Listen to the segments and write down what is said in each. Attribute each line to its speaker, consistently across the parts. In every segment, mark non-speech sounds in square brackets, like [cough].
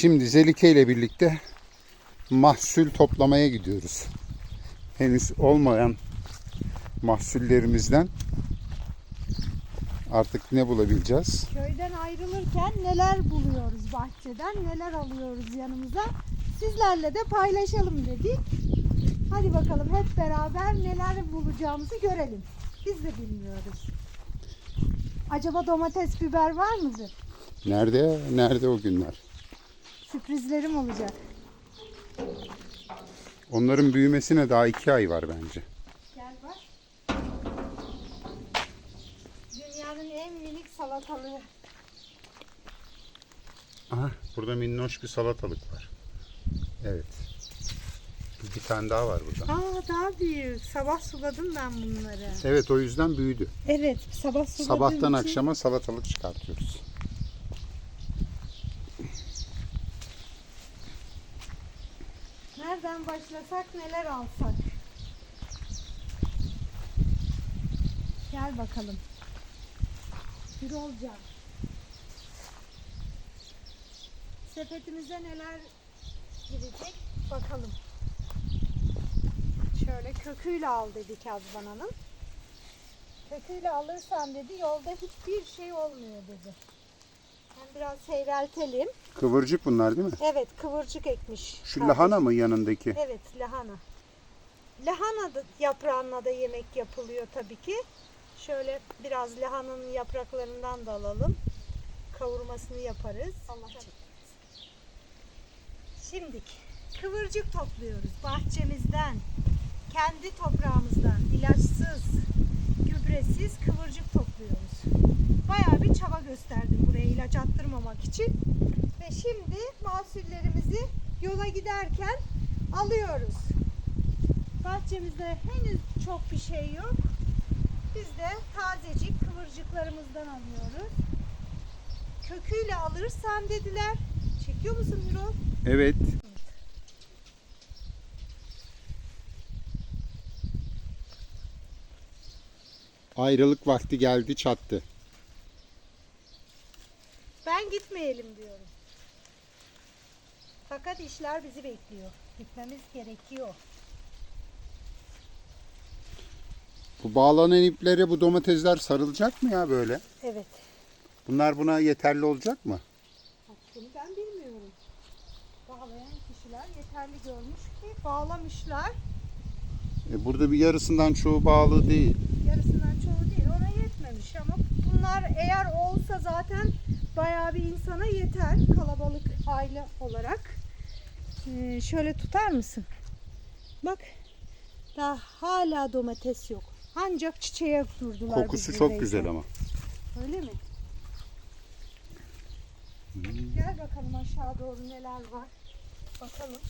Speaker 1: Şimdi Zelike ile birlikte mahsul toplamaya gidiyoruz. Henüz olmayan mahsullerimizden artık ne bulabileceğiz?
Speaker 2: Köyden ayrılırken neler buluyoruz bahçeden, neler alıyoruz yanımıza. Sizlerle de paylaşalım dedik. Hadi bakalım hep beraber neler bulacağımızı görelim. Biz de bilmiyoruz. Acaba domates, biber var mıdır?
Speaker 1: Nerede? Nerede o günler?
Speaker 2: Sürprizlerim olacak.
Speaker 1: Onların büyümesine daha iki ay var bence.
Speaker 2: Gel bak. Dünyanın en minik salatalığı.
Speaker 1: Aha, burada minnoş bir salatalık var. Evet. Bir tane daha var burada.
Speaker 2: Aa daha büyük. Sabah suladım ben bunları.
Speaker 1: Evet o yüzden büyüdü.
Speaker 2: Evet sabah suladığım
Speaker 1: Sabahtan
Speaker 2: için-
Speaker 1: akşama salatalık çıkartıyoruz.
Speaker 2: Nereden başlasak neler alsak? Gel bakalım. Bir olacak. Sepetimize neler girecek bakalım. Şöyle köküyle al dedi Kazban Hanım. Köküyle alırsan dedi yolda hiçbir şey olmuyor dedi. Biraz seyreltelim.
Speaker 1: Kıvırcık bunlar değil mi?
Speaker 2: Evet kıvırcık ekmiş.
Speaker 1: Şu
Speaker 2: kardeşim.
Speaker 1: lahana mı yanındaki?
Speaker 2: Evet lahana. Lahana da yaprağına da yemek yapılıyor tabii ki. Şöyle biraz lahananın yapraklarından da alalım. Kavurmasını yaparız. Allah Şimdi kıvırcık topluyoruz bahçemizden. Kendi toprağımızdan ilaçsız, gübresiz kıvırcık topluyoruz. Bayağı bir çaba gösterdim buraya ilaç attırmamak için. Ve şimdi mahsullerimizi yola giderken alıyoruz. Bahçemizde henüz çok bir şey yok. Biz de tazecik kıvırcıklarımızdan alıyoruz. Köküyle alırsan dediler. Çekiyor musun Hürol?
Speaker 1: Evet. Ayrılık vakti geldi çattı.
Speaker 2: Ben gitmeyelim diyorum. Fakat işler bizi bekliyor. Gitmemiz gerekiyor.
Speaker 1: Bu bağlanan iplere bu domatesler sarılacak mı ya böyle?
Speaker 2: Evet.
Speaker 1: Bunlar buna yeterli olacak mı?
Speaker 2: Bak Bunu ben bilmiyorum. Bağlayan kişiler yeterli görmüş ki bağlamışlar.
Speaker 1: E burada bir yarısından çoğu bağlı değil.
Speaker 2: Yarısından çoğu değil. Ona yetmemiş ama bunlar eğer olsa zaten bayağı bir insana yeter. Kalabalık aile olarak. Ee, şöyle tutar mısın? Bak. Daha hala domates yok. Ancak çiçeğe durdular.
Speaker 1: Kokusu çok
Speaker 2: buradayken.
Speaker 1: güzel ama.
Speaker 2: Öyle mi? Gel bakalım aşağı doğru neler var. Bakalım.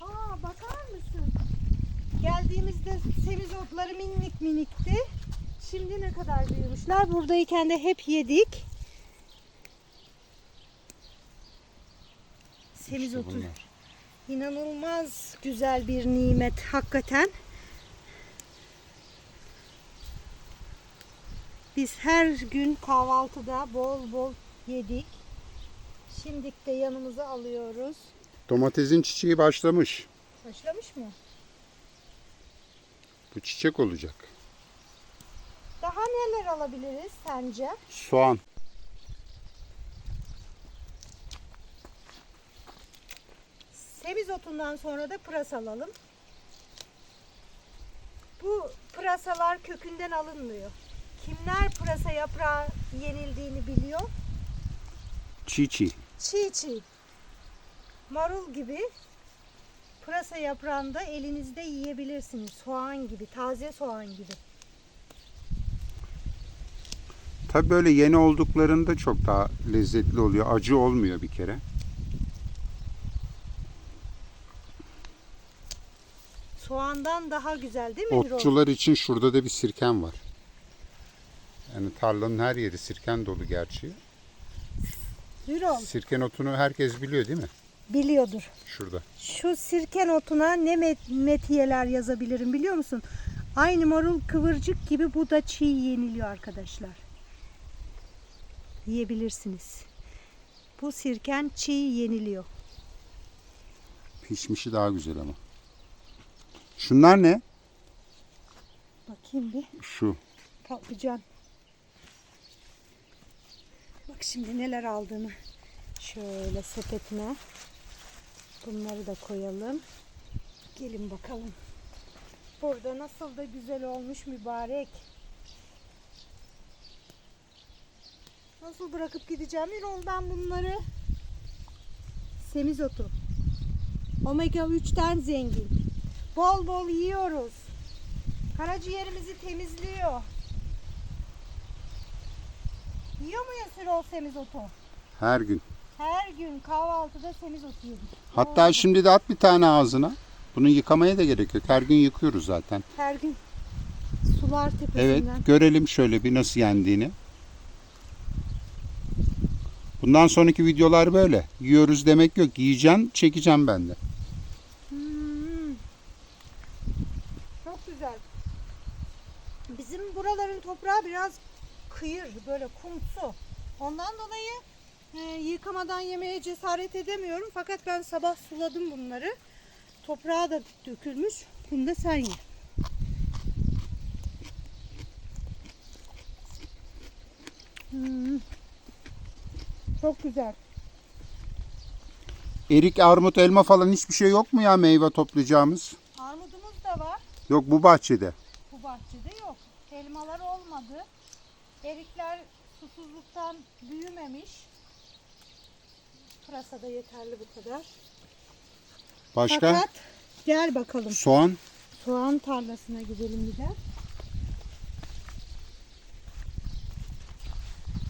Speaker 2: Aa bakar mısın? Geldiğimizde semizotları minik minikti. Şimdi ne kadar büyümüşler. Buradayken de hep yedik. Semizotu.
Speaker 1: bunlar.
Speaker 2: İnanılmaz güzel bir nimet hakikaten. Biz her gün kahvaltıda bol bol yedik. Şimdilik de yanımıza alıyoruz.
Speaker 1: Domatesin çiçeği başlamış.
Speaker 2: Başlamış mı?
Speaker 1: Bu çiçek olacak.
Speaker 2: Neler alabiliriz sence?
Speaker 1: Soğan.
Speaker 2: Semizotundan sonra da pırasa alalım. Bu pırasalar kökünden alınmıyor. Kimler pırasa yaprağı yenildiğini biliyor?
Speaker 1: Çiğ çiğ.
Speaker 2: çiğ çiğ marul gibi pırasa yaprağını da elinizde yiyebilirsiniz. Soğan gibi, taze soğan gibi.
Speaker 1: Tabi böyle yeni olduklarında çok daha lezzetli oluyor. Acı olmuyor bir kere.
Speaker 2: Soğandan daha güzel değil mi Birol?
Speaker 1: Otçular için şurada da bir sirken var. Yani tarlanın her yeri sirken dolu gerçi.
Speaker 2: Birol
Speaker 1: Sirken otunu herkes biliyor değil mi?
Speaker 2: biliyordur.
Speaker 1: Şurada.
Speaker 2: Şu sirken otuna ne met- metiyeler yazabilirim biliyor musun? Aynı marul kıvırcık gibi bu da çiğ yeniliyor arkadaşlar. Yiyebilirsiniz. Bu sirken çiğ yeniliyor.
Speaker 1: Pişmişi daha güzel ama. Şunlar ne?
Speaker 2: Bakayım bir
Speaker 1: Şu.
Speaker 2: patlıcan. Bak şimdi neler aldığımı. Şöyle sepetine. Bunları da koyalım. Gelin bakalım. Burada nasıl da güzel olmuş mübarek. Nasıl bırakıp gideceğim? Bir ben bunları semizotu. Omega 3'ten zengin. Bol bol yiyoruz. Karaciğerimizi temizliyor. Yiyor muyuz Sirol semizotu?
Speaker 1: Her gün.
Speaker 2: Her gün kahvaltıda semizotu yedik.
Speaker 1: Hatta şimdi de at bir tane ağzına. Bunu yıkamaya da gerek yok. Her gün yıkıyoruz zaten.
Speaker 2: Her gün sular tepesinden.
Speaker 1: Evet, görelim şöyle bir nasıl yendiğini. Bundan sonraki videolar böyle. Yiyoruz demek yok. Yiyeceğim, çekeceğim ben de.
Speaker 2: Hmm. Çok güzel. Bizim buraların toprağı biraz kıyır, böyle kumsu. Ondan dolayı e, yıkamadan yemeye cesaret edemiyorum. Fakat ben sabah suladım bunları. Toprağa da dökülmüş. Bunu da sen ye. Hmm. Çok güzel.
Speaker 1: Erik, armut, elma falan hiçbir şey yok mu ya meyve toplayacağımız?
Speaker 2: Armudumuz da var.
Speaker 1: Yok bu bahçede.
Speaker 2: Bu bahçede yok. Elmalar olmadı. Erikler susuzluktan büyümemiş. Pırasa da yeterli bu kadar.
Speaker 1: Başka?
Speaker 2: Fakat gel bakalım.
Speaker 1: Soğan.
Speaker 2: Soğan tarlasına gidelim bir de.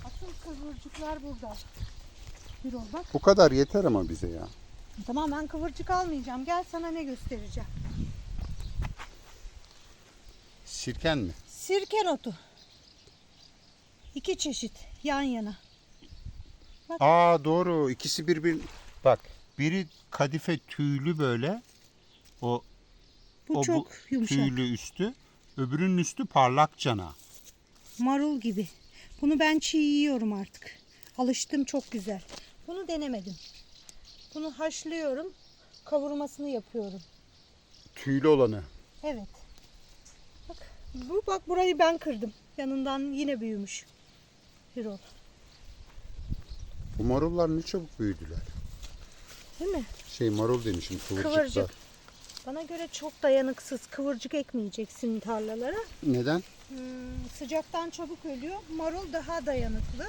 Speaker 2: Asıl kıvırcıklar burada. Bir ol bak.
Speaker 1: Bu kadar yeter ama bize ya.
Speaker 2: Tamam ben kıvırcık almayacağım. Gel sana ne göstereceğim.
Speaker 1: Sirken mi?
Speaker 2: Sirken otu. İki çeşit yan yana.
Speaker 1: Aa doğru. İkisi birbir. Bak biri kadife tüylü böyle. O,
Speaker 2: Bu
Speaker 1: o
Speaker 2: çok yumuşak.
Speaker 1: tüylü üstü. Öbürünün üstü parlak cana.
Speaker 2: Marul gibi. Bunu ben çiğ yiyorum artık. Alıştım çok güzel. Bunu denemedim. Bunu haşlıyorum. Kavurmasını yapıyorum.
Speaker 1: Tüylü olanı.
Speaker 2: Evet. Bak bu bak burayı ben kırdım. Yanından yine büyümüş. Birol.
Speaker 1: Bu marullar ne çabuk büyüdüler.
Speaker 2: Değil mi?
Speaker 1: Şey marul demişim kıvırcıklar.
Speaker 2: Kıvırcık. Bana göre çok dayanıksız. Kıvırcık ekmeyeceksin tarlalara.
Speaker 1: Neden?
Speaker 2: Hmm, sıcaktan çabuk ölüyor. Marul daha dayanıklı.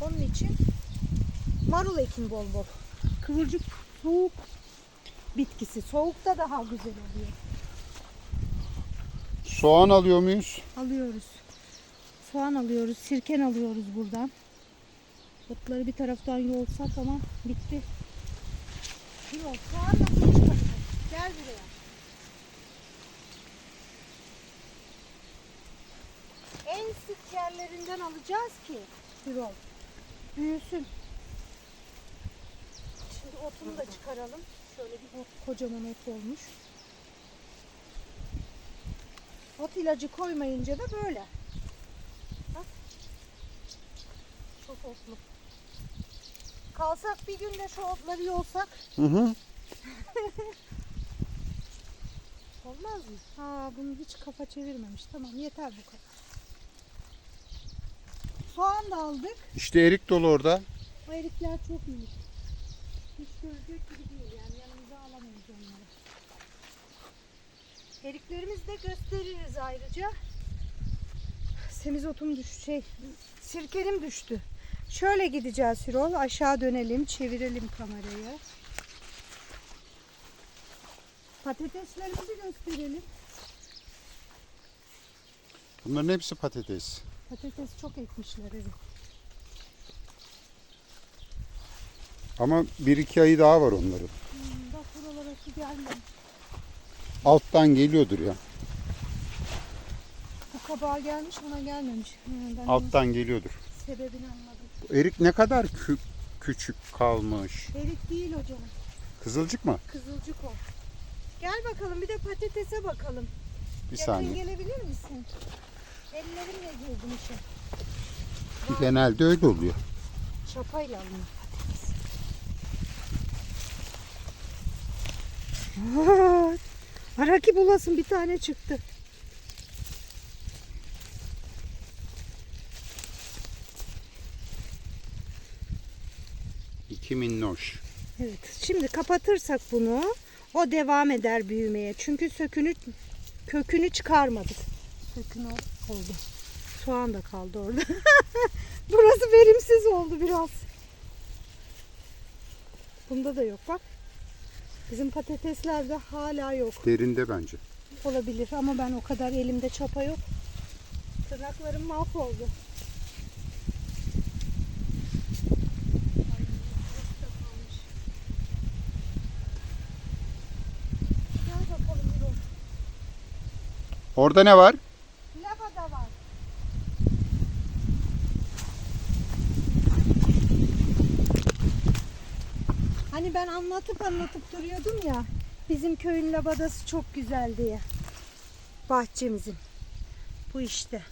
Speaker 2: Onun için marul ekin bol bol. Kıvırcık soğuk bitkisi. Soğukta daha güzel oluyor.
Speaker 1: Soğan alıyor muyuz?
Speaker 2: Alıyoruz. Soğan alıyoruz. Sirken alıyoruz buradan. Otları bir taraftan yolsak ama bitti. Yok, soğan da. Gel buraya. En sık yerlerinden alacağız ki Birol. Büyüsün. Şimdi otunu da çıkaralım. Şöyle bir ot, kocaman ot olmuş. Ot ilacı koymayınca da böyle. Bak. Çok otlu. Kalsak bir günde şu otları yolsak
Speaker 1: Hı hı. [laughs]
Speaker 2: olmaz mı? Ha bunu hiç kafa çevirmemiş. Tamam yeter bu kadar. Soğan da aldık.
Speaker 1: İşte erik dolu orada.
Speaker 2: O erikler çok minik. Hiç görecek gibi değil yani yanımıza alamayız onları. Eriklerimizi de gösteririz ayrıca. Semizotum düştü şey sirkenim düştü. Şöyle gideceğiz Hirol. Aşağı dönelim. Çevirelim kamerayı. Patateslerimizi gösterelim.
Speaker 1: Bunların hepsi patates.
Speaker 2: Patates çok ekmişler evet.
Speaker 1: Ama bir iki ayı daha var onların.
Speaker 2: Hmm, bak buralara su gelmemiş.
Speaker 1: Alttan geliyordur ya.
Speaker 2: Bu kabağa gelmiş buna gelmemiş. Hmm, ben
Speaker 1: Alttan geliyordur.
Speaker 2: sebebini anladım.
Speaker 1: Bu erik ne kadar kü- küçük kalmış.
Speaker 2: Erik değil hocam.
Speaker 1: Kızılcık mı?
Speaker 2: Kızılcık o. Gel bakalım bir de patatese bakalım.
Speaker 1: Bir
Speaker 2: Yakın
Speaker 1: saniye.
Speaker 2: gelebilir misin? Ellerimle girdim işe.
Speaker 1: Genelde öyle oluyor.
Speaker 2: Çapayla alınır patates. [laughs] Araki bulasın bir tane çıktı.
Speaker 1: İki minnoş.
Speaker 2: Evet. Şimdi kapatırsak bunu o devam eder büyümeye. Çünkü sökünü kökünü çıkarmadık. Sökün o- oldu. Soğan da kaldı orada. [laughs] Burası verimsiz oldu biraz. Bunda da yok bak. Bizim patateslerde hala yok.
Speaker 1: Derinde bence.
Speaker 2: Olabilir ama ben o kadar elimde çapa yok. Tırnaklarım mahvoldu.
Speaker 1: Orada ne var?
Speaker 2: Lava da var. Hani ben anlatıp anlatıp duruyordum ya. Bizim köyün labadası çok güzel diye. Bahçemizin. Bu işte.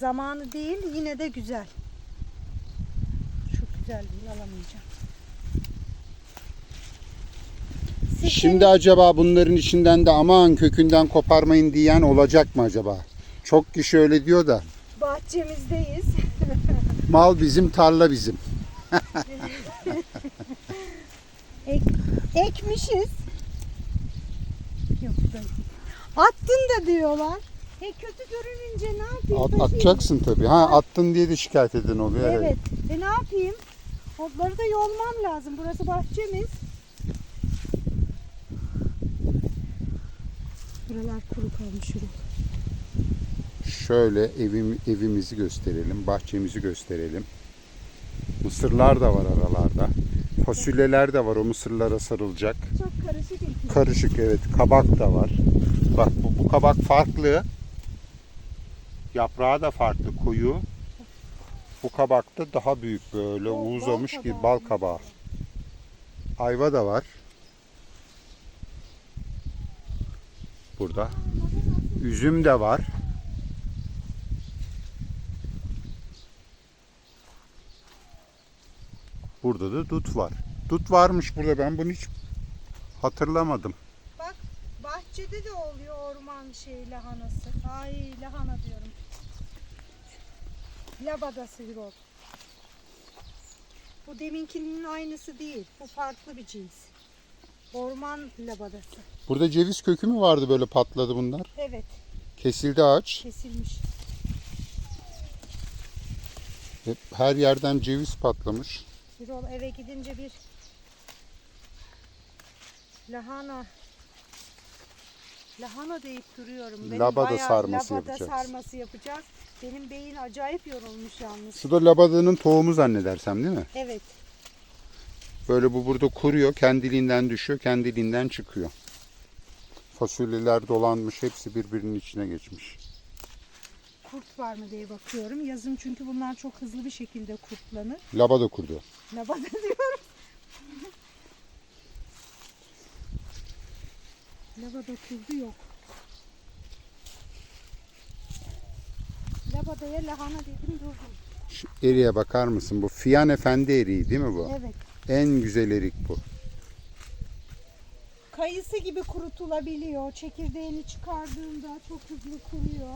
Speaker 2: Zamanı değil yine de güzel. Çok güzel değil alamayacağım. Sekeni-
Speaker 1: Şimdi acaba bunların içinden de aman kökünden koparmayın diyen olacak mı acaba? Çok kişi öyle diyor da.
Speaker 2: bahçemizdeyiz.
Speaker 1: Mal bizim, tarla bizim. [laughs]
Speaker 2: Ek, ekmişiz. Yok böyle. Attın da diyorlar. E kötü görününce ne yapayım?
Speaker 1: At,
Speaker 2: taşıyayım?
Speaker 1: atacaksın tabii. Ha attın diye de şikayet eden oluyor.
Speaker 2: Evet. E ne yapayım? Otları da yolmam lazım. Burası bahçemiz. Buralar kuru kalmış yürü.
Speaker 1: Şöyle evim, evimizi gösterelim, bahçemizi gösterelim. Mısırlar da var aralarda. Fasulyeler de var o mısırlara sarılacak.
Speaker 2: Çok karışık ekmiş.
Speaker 1: Karışık evet. Kabak da var. Bak bu, bu kabak farklı. Yaprağı da farklı koyu. Bu kabak da daha büyük böyle
Speaker 2: O bal
Speaker 1: uzamış gibi
Speaker 2: kabağı.
Speaker 1: bal kabağı. Ayva da var. Burada. Üzüm de var. Burada da dut var. Dut varmış burada ben bunu hiç hatırlamadım.
Speaker 2: Bak bahçede de oluyor orman şey lahanası. Ay lahana diyorum. Labadası Hürol. Bu deminkinin aynısı değil. Bu farklı bir cins. Orman labadası.
Speaker 1: Burada ceviz kökü mü vardı böyle patladı bunlar?
Speaker 2: Evet
Speaker 1: Kesildi ağaç.
Speaker 2: kesilmiş.
Speaker 1: Hep her yerden ceviz patlamış.
Speaker 2: Hürol eve gidince bir lahana lahana deyip duruyorum. Benim
Speaker 1: Labada
Speaker 2: bayağı
Speaker 1: sarması
Speaker 2: labada
Speaker 1: yapacağız.
Speaker 2: sarması yapacağız. Benim beyin acayip yorulmuş yalnız.
Speaker 1: Şu da labadanın tohumu zannedersem değil mi?
Speaker 2: Evet.
Speaker 1: Böyle bu burada kuruyor, kendiliğinden düşüyor, kendiliğinden çıkıyor. Fasulyeler dolanmış, hepsi birbirinin içine geçmiş.
Speaker 2: Kurt var mı diye bakıyorum. Yazın çünkü bunlar çok hızlı bir şekilde kurtlanır.
Speaker 1: Labada kurdu.
Speaker 2: Labada diyorum. Labada kurdu yok. Labadaya lahana dedim durdum.
Speaker 1: Şu eriğe bakar mısın? Bu Fiyan Efendi eriği değil mi bu?
Speaker 2: Evet.
Speaker 1: En güzel erik bu.
Speaker 2: Kayısı gibi kurutulabiliyor. Çekirdeğini çıkardığında çok hızlı kuruyor.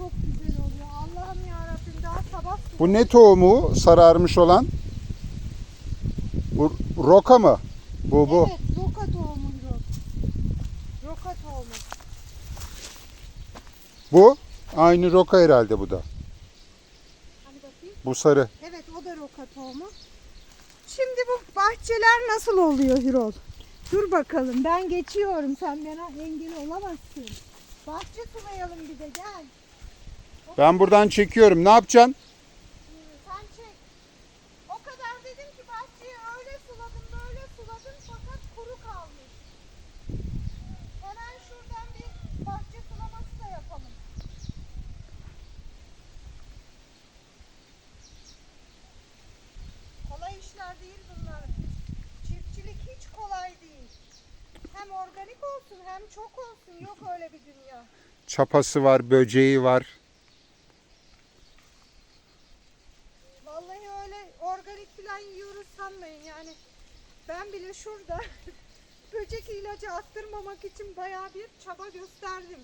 Speaker 2: Çok güzel oluyor. Allah'ım yarabbim daha sabah
Speaker 1: Bu ne tohumu sararmış olan? Bu roka mı? Bu bu.
Speaker 2: Evet, roka tohumu. Roka tohumu.
Speaker 1: Bu aynı roka herhalde bu da.
Speaker 2: Hani bakayım.
Speaker 1: Bu sarı.
Speaker 2: Evet, o da roka tohumu. Şimdi bu bahçeler nasıl oluyor Hürol? Dur bakalım, ben geçiyorum. Sen bana engel olamazsın. Bahçe sulayalım bir de gel.
Speaker 1: Ben buradan çekiyorum. Ne yapacaksın?
Speaker 2: Sen çek. O kadar dedim ki bahçeyi öyle suladım böyle suladım fakat kuru kalmış. Hemen şuradan bir bahçe sulaması da yapalım. Kolay işler değil bunlar. Çiftçilik hiç kolay değil. Hem organik olsun hem çok olsun yok öyle bir dünya.
Speaker 1: Çapası var, böceği var.
Speaker 2: Sanmayın yani. Ben bile şurada [laughs] böcek ilacı attırmamak için bayağı bir çaba gösterdim.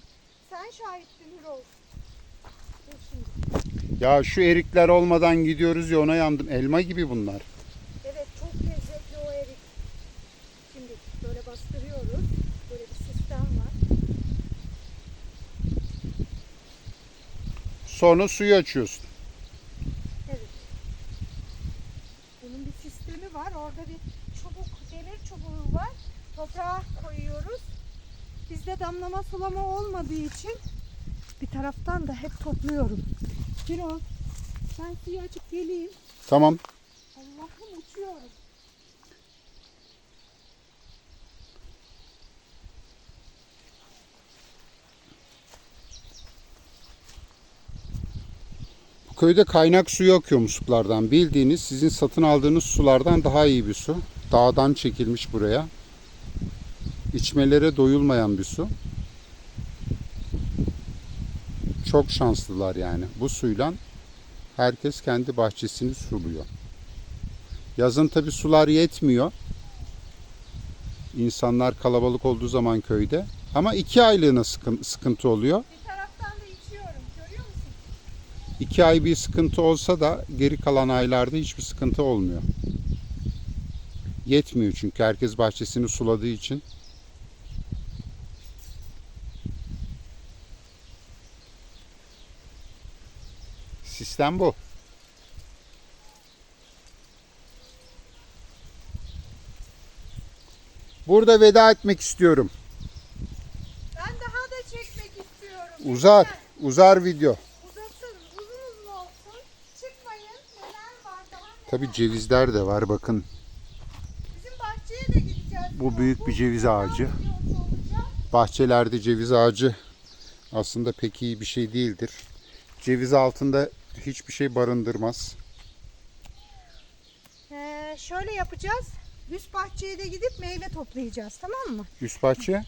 Speaker 2: Sen şahittin Hürol.
Speaker 1: Ya şu erikler olmadan gidiyoruz ya ona yandım. Elma gibi bunlar.
Speaker 2: Evet çok lezzetli o erik. Şimdi böyle bastırıyoruz. Böyle bir sistem var.
Speaker 1: Sonra suyu açıyorsun.
Speaker 2: Evet. Bunun bir sistemi var. Orada bir çubuk, demir çubuğu var. Toprağa koyuyoruz. Bizde damlama sulama olmadığı için bir taraftan da hep topluyorum. Bir o. Ben suyu açıp geleyim.
Speaker 1: Tamam.
Speaker 2: Allah'ım uçuyorum.
Speaker 1: Bu köyde kaynak suyu akıyor musluklardan. Bildiğiniz sizin satın aldığınız sulardan daha iyi bir su. Dağdan çekilmiş buraya. İçmelere doyulmayan bir su. Çok şanslılar yani. Bu suyla herkes kendi bahçesini suluyor. Yazın tabi sular yetmiyor. İnsanlar kalabalık olduğu zaman köyde. Ama iki aylığına sıkın- sıkıntı oluyor.
Speaker 2: Bir taraftan da içiyorum. Görüyor musun?
Speaker 1: İki ay bir sıkıntı olsa da geri kalan aylarda hiçbir sıkıntı olmuyor. Yetmiyor çünkü herkes bahçesini suladığı için. Sistem bu. Burada veda etmek istiyorum.
Speaker 2: Ben daha da çekmek istiyorum.
Speaker 1: Uzar,
Speaker 2: Lütfen
Speaker 1: uzar video.
Speaker 2: Uzasın. Uzun uzun olsun. Çıkmayın. Neler var daha neler.
Speaker 1: Tabi cevizler de var bakın.
Speaker 2: Bizim bahçeye de gideceğiz.
Speaker 1: Bu büyük bir ceviz ağacı. bahçelerde ceviz ağacı aslında pek iyi bir şey değildir. Ceviz altında hiçbir şey barındırmaz.
Speaker 2: Ee, şöyle yapacağız. Üst bahçeye de gidip meyve toplayacağız tamam mı?
Speaker 1: Üst bahçe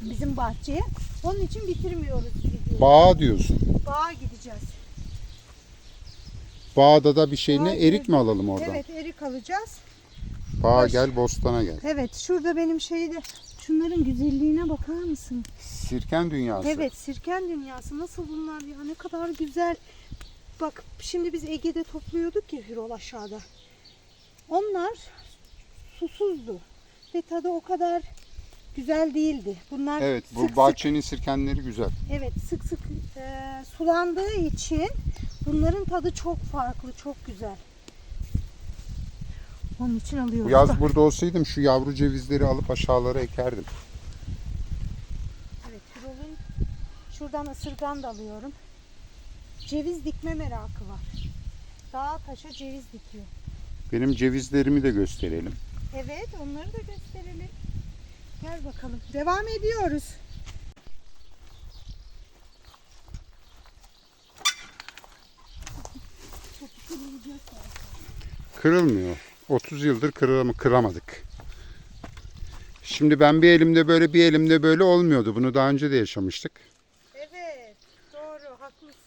Speaker 2: Bizim bahçeye. Onun için bitirmiyoruz videoyu.
Speaker 1: bağ diyorsun.
Speaker 2: Bağa gideceğiz.
Speaker 1: Bağda da bir şey ne? Erik mi alalım oradan?
Speaker 2: Evet erik alacağız.
Speaker 1: Bağa
Speaker 2: Baş-
Speaker 1: gel, bostana gel.
Speaker 2: Evet şurada benim şeyde şunların güzelliğine bakar mısın?
Speaker 1: Sirken dünyası.
Speaker 2: Evet sirken dünyası nasıl bunlar ya ne kadar güzel. Bak şimdi biz Ege'de topluyorduk ya Hürol aşağıda. Onlar susuzdu ve tadı o kadar güzel değildi. Bunlar
Speaker 1: Evet, bu
Speaker 2: sık
Speaker 1: bahçenin sirkenleri güzel.
Speaker 2: Evet sık sık e, sulandığı için bunların tadı çok farklı, çok güzel. Onun için
Speaker 1: Bu
Speaker 2: alıyoruz.
Speaker 1: yaz
Speaker 2: Bak,
Speaker 1: burada olsaydım şu yavru cevizleri alıp aşağılara ekerdim.
Speaker 2: Evet, Hürol'un şuradan ısırgan da alıyorum. Ceviz dikme merakı var. Dağa taşa ceviz dikiyor.
Speaker 1: Benim cevizlerimi de gösterelim.
Speaker 2: Evet, onları da gösterelim. Gel bakalım. Devam ediyoruz.
Speaker 1: Kırılmıyor. 30 yıldır kıram kıramadık. Şimdi ben bir elimde böyle bir elimde böyle olmuyordu. Bunu daha önce de yaşamıştık.
Speaker 2: Evet, doğru, haklısın.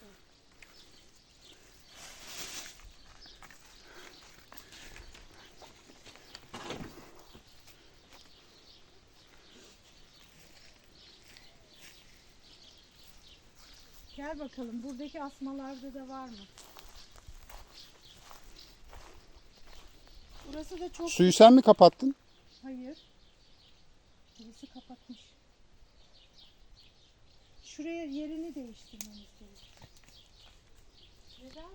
Speaker 2: Gel bakalım buradaki asmalarda da var mı? Burası da çok...
Speaker 1: Suyu sen mi kapattın?
Speaker 2: Hayır. Birisi kapatmış. Şuraya yerini değiştirmemiz gerekiyor. Neden?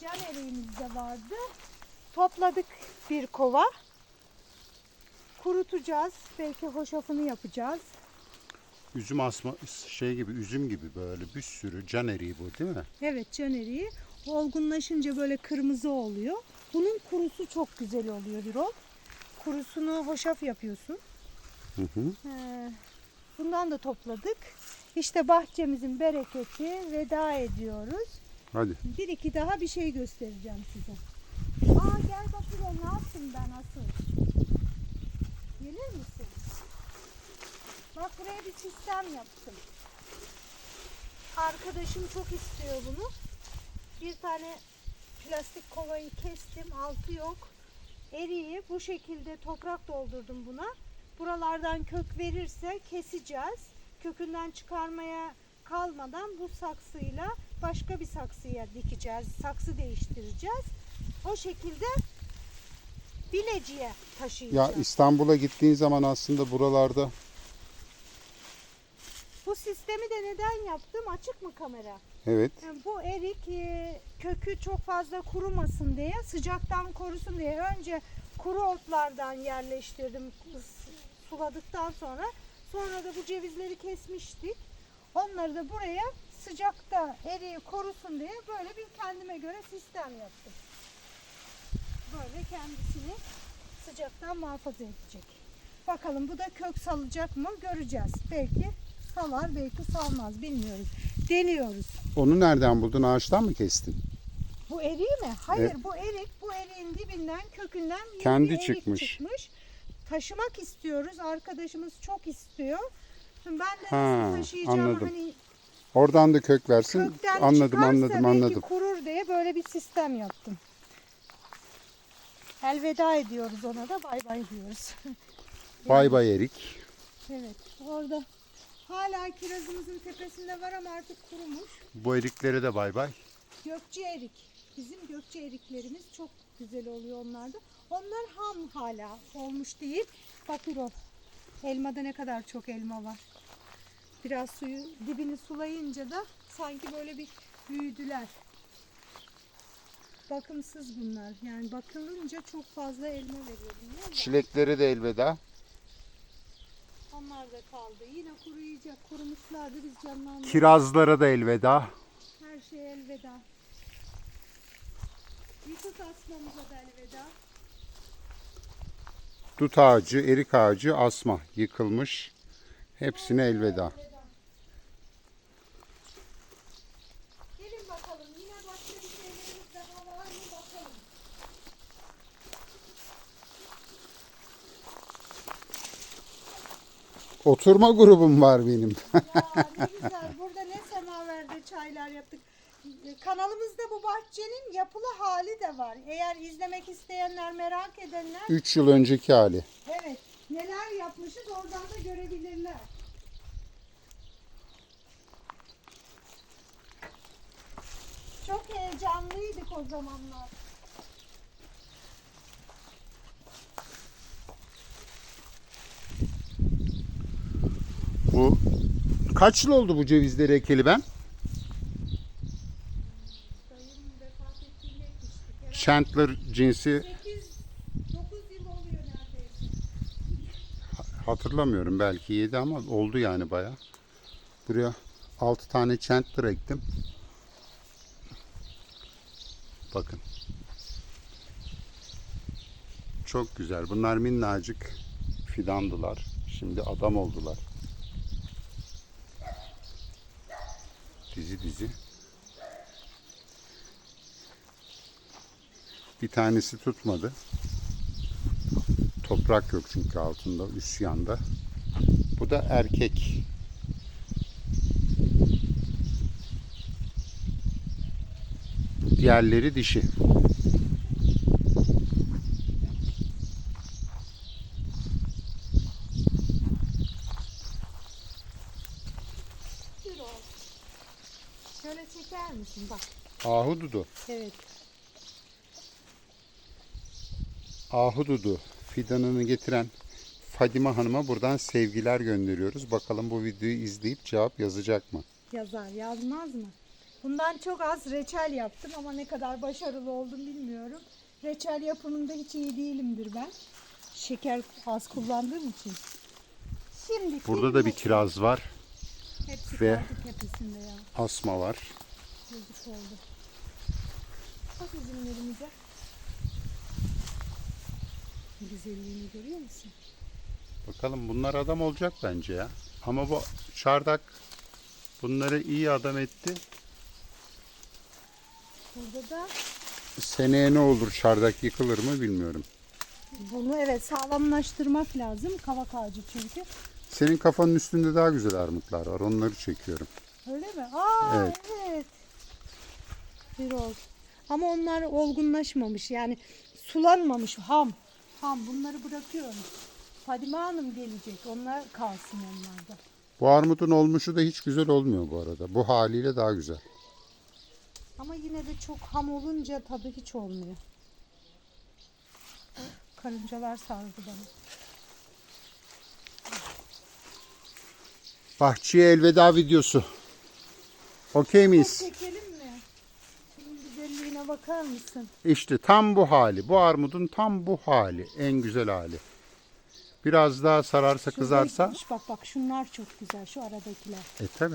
Speaker 2: Can eriğimiz de vardı. Topladık bir kova. Kurutacağız. Belki hoşafını yapacağız.
Speaker 1: Üzüm asma şey gibi üzüm gibi böyle bir sürü can eriği bu değil mi?
Speaker 2: Evet can eriği. Olgunlaşınca böyle kırmızı oluyor. Bunun kurusu çok güzel oluyor Birol. Kurusunu hoşaf yapıyorsun.
Speaker 1: Hı hı.
Speaker 2: Ee, bundan da topladık. İşte bahçemizin bereketi veda ediyoruz.
Speaker 1: Hadi.
Speaker 2: Bir iki daha bir şey göstereceğim size. Aa gel bak Birol ne yaptım ben asıl. Gelir misin? Bak buraya bir sistem yaptım. Arkadaşım çok istiyor bunu. Bir tane plastik kovayı kestim. Altı yok. Eriği bu şekilde toprak doldurdum buna. Buralardan kök verirse keseceğiz. Kökünden çıkarmaya kalmadan bu saksıyla başka bir saksıya dikeceğiz. Saksı değiştireceğiz. O şekilde Bilecik'e
Speaker 1: Ya
Speaker 2: taşıyacağız.
Speaker 1: İstanbul'a gittiğin zaman aslında buralarda
Speaker 2: Bu sistemi de neden yaptım? Açık mı kamera?
Speaker 1: evet
Speaker 2: Yani bu erik e, kökü çok fazla kurumasın diye, sıcaktan korusun diye önce kuru otlardan yerleştirdim suladıktan sonra. Sonra da bu cevizleri kesmiştik. Onları da buraya sıcakta eriği korusun diye böyle bir kendime göre sistem yaptım. Böyle kendisini sıcaktan muhafaza edecek. Bakalım bu da kök salacak mı göreceğiz. Belki salar belki salmaz bilmiyoruz. Deniyoruz.
Speaker 1: onu nereden buldun ağaçtan mı kestin?
Speaker 2: Bu eriği mi? Hayır
Speaker 1: Evet.
Speaker 2: bu erik bu eriğin dibinden kökünden
Speaker 1: Kendi
Speaker 2: erik
Speaker 1: çıkmış.
Speaker 2: çıkmış. Taşımak istiyoruz. Arkadaşımız çok istiyor. Şimdi ben de
Speaker 1: Ha,
Speaker 2: taşıyacağım
Speaker 1: anladım.
Speaker 2: hani
Speaker 1: Oradan da kök versin.
Speaker 2: kökten
Speaker 1: anladım anladım anladım.
Speaker 2: kurur diye böyle bir sistem yaptım. Elveda ediyoruz ona da bay bay diyoruz.
Speaker 1: Bay bay erik.
Speaker 2: evet orada hala kirazımızın tepesinde var ama artık kurumuş.
Speaker 1: Bu eriklere de bay bay.
Speaker 2: Gökçe erik. Bizim gökçe eriklerimiz çok güzel oluyor onlarda. Onlar ham hala olmuş değil. Bak o elmada ne kadar çok elma var. Biraz suyu dibini sulayınca da sanki böyle bir büyüdüler. Bakımsız bunlar. Yani bakılınca çok fazla elma veriyor?
Speaker 1: Çileklere de elveda.
Speaker 2: Da kaldı. Yine kuruyacak. Kurumuşlardı biz canlandık.
Speaker 1: Kirazlara da elveda.
Speaker 2: Her şey elveda. Yıkık asmamıza da elveda.
Speaker 1: Dut ağacı, erik ağacı, asma yıkılmış. Hepsine elveda.
Speaker 2: Gelin bakalım yine başka bir şeylerimiz daha var mı bakalım.
Speaker 1: Oturma grubum var benim.
Speaker 2: Ya ne [laughs] güzel burada ne semaverde çaylar yaptık. Kanalımızda bu bahçenin yapılı hali de var. Eğer izlemek isteyenler merak edenler
Speaker 1: 3 yıl önceki hali.
Speaker 2: evet neler yapmışız oradan da görebilirler. Çok heyecanlıydık o zamanlar.
Speaker 1: Kaç yıl oldu bu cevizleri ekeli ben? Chandler cinsi
Speaker 2: 8 9 yıl oluyor neredeyse.
Speaker 1: hatırlamıyorum belki 7 ama oldu yani baya. Buraya 6 tane Chandler ektim. Bakın. Çok güzel. Bunlar minnacık fidandılar. Şimdi adam oldular. Dizi dizi. Bir tanesi tutmadı. Toprak yok çünkü altında, üst yanda. Bu da erkek. Diğerleri dişi.
Speaker 2: Bir o. Şöyle çeker misin bak.
Speaker 1: Ahududu.
Speaker 2: Evet.
Speaker 1: Ahududu fidanını getiren Fadime Hanım'a buradan sevgiler gönderiyoruz. Bakalım bu videoyu izleyip cevap yazacak mı?
Speaker 2: Yazar yazmaz mı? Bundan çok az reçel yaptım ama ne kadar başarılı oldum bilmiyorum. Reçel yapımında hiç iyi değilimdir ben. Şeker az kullandığım için. Şimdi
Speaker 1: Burada da bir kiraz var.
Speaker 2: Hepsi
Speaker 1: ve-
Speaker 2: kaldı tepesinde ya.
Speaker 1: Asma var.
Speaker 2: Yazık oldu. Bak üzümlerimize. Güzelliğini görüyor musun?
Speaker 1: Bakalım bunlar adam olacak bence ya. Ama bu çardak bunları iyi adam etti.
Speaker 2: Burada da
Speaker 1: Seneye ne olur çardak yıkılır mı bilmiyorum.
Speaker 2: bunu evet sağlamlaştırmak lazım. Kavak ağacı çünkü.
Speaker 1: Senin kafanın üstünde daha güzel armutlar var. Onları çekiyorum.
Speaker 2: Öyle mi? Aa
Speaker 1: Evet.
Speaker 2: evet. Bir ol. Ama onlar olgunlaşmamış yani sulanmamış ham. Ham bunları bırakıyorum. Fadime Hanım gelecek. Onlar kalsın onlarda.
Speaker 1: Bu armudun olmuşu da hiç güzel olmuyor bu arada. Bu haliyle daha güzel.
Speaker 2: Ama yine de çok ham olunca tadı hiç olmuyor. Karıncalar sardı bana.
Speaker 1: Bahçeye elveda videosu. Okey miyiz?
Speaker 2: Çekelim güzelliğine bakar mısın?
Speaker 1: İşte tam bu hali. Bu armudun tam bu hali. En güzel hali. Biraz daha sararsa kızarsa.
Speaker 2: Şuradaymış, Bak bak şunlar çok güzel şu aradakiler.
Speaker 1: E tabi.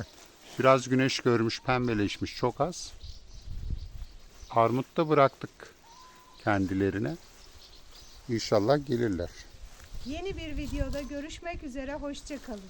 Speaker 1: Biraz güneş görmüş, pembeleşmiş çok az. Armut da bıraktık kendilerine. İnşallah gelirler.
Speaker 2: Yeni bir videoda görüşmek üzere. Hoşçakalın.